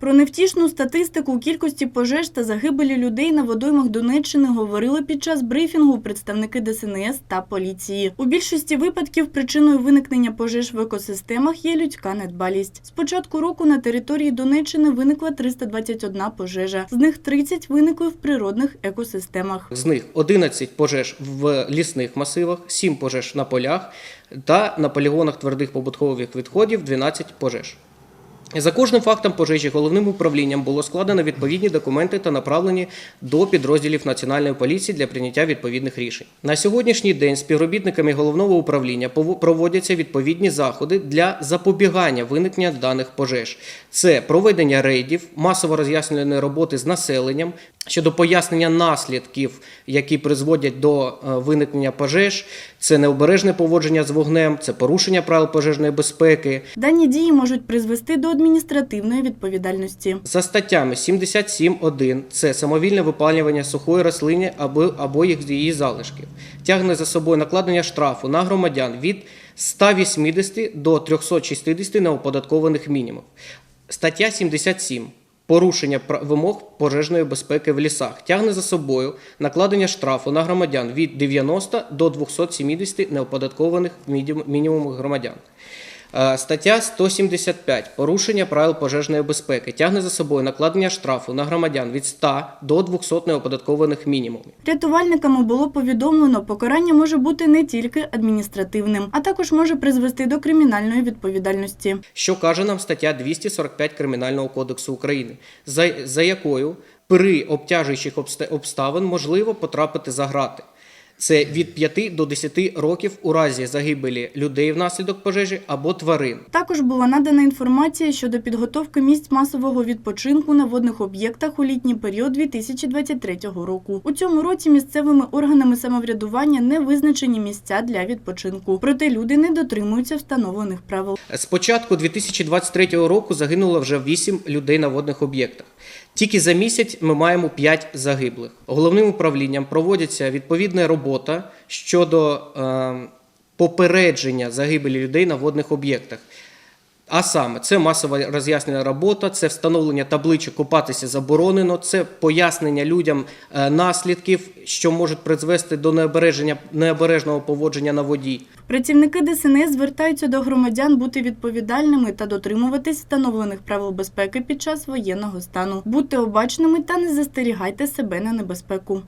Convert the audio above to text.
Про невтішну статистику кількості пожеж та загибелі людей на водоймах Донеччини говорили під час брифінгу представники ДСНС та поліції. У більшості випадків причиною виникнення пожеж в екосистемах є людська недбалість. З початку року на території Донеччини виникла 321 пожежа. З них 30 виникли в природних екосистемах. З них 11 пожеж в лісних масивах, 7 пожеж на полях та на полігонах твердих побутових відходів 12 пожеж. За кожним фактом пожежі головним управлінням було складено відповідні документи та направлені до підрозділів Національної поліції для прийняття відповідних рішень. На сьогоднішній день співробітниками головного управління проводяться відповідні заходи для запобігання виникнення даних пожеж. Це проведення рейдів, масово роз'яснювальної роботи з населенням щодо пояснення наслідків, які призводять до е, виникнення пожеж. Це необережне поводження з вогнем, це порушення правил пожежної безпеки, Дані дії можуть призвести до адміністративної відповідальності. За статтями 77.1 це самовільне випалювання сухої рослини або, або їх її залишків. Тягне за собою накладення штрафу на громадян від 180 до 360 неоподаткованих мінімумів. Стаття 77. Порушення вимог пожежної безпеки в лісах тягне за собою накладення штрафу на громадян від 90 до 270 неоподаткованих мінімум- мінімумів громадян. Е, Стаття 175. Порушення правил пожежної безпеки тягне за собою накладення штрафу на громадян від 100 до 200 неоподаткованих мінімумів. Рятувальниками було повідомлено, покарання може бути не тільки адміністративним, а також може призвести до кримінальної відповідальності. Що каже нам стаття 245 Кримінального кодексу України, за, за якою при обтяжуючих обста- обставин можливо потрапити за грати. Це від 5 до 10 років у разі загибелі людей внаслідок пожежі або тварин. Також була надана інформація щодо підготовки місць масового відпочинку на водних об'єктах у літній період 2023 року. У цьому році місцевими органами самоврядування не визначені місця для відпочинку. Проте люди не дотримуються встановлених правил. З початку 2023 року загинуло вже 8 людей на водних об'єктах. Тільки за місяць ми маємо 5 загиблих. Головним управлінням проводиться відповідна робота щодо е, попередження загибелі людей на водних об'єктах. А саме, це масова роз'яснена робота, це встановлення табличок купатися заборонено, це пояснення людям е, наслідків, що можуть призвести до необереження, необережного поводження на воді. Працівники ДСНС звертаються до громадян бути відповідальними та дотримуватись встановлених правил безпеки під час воєнного стану. Будьте обачними та не застерігайте себе на небезпеку.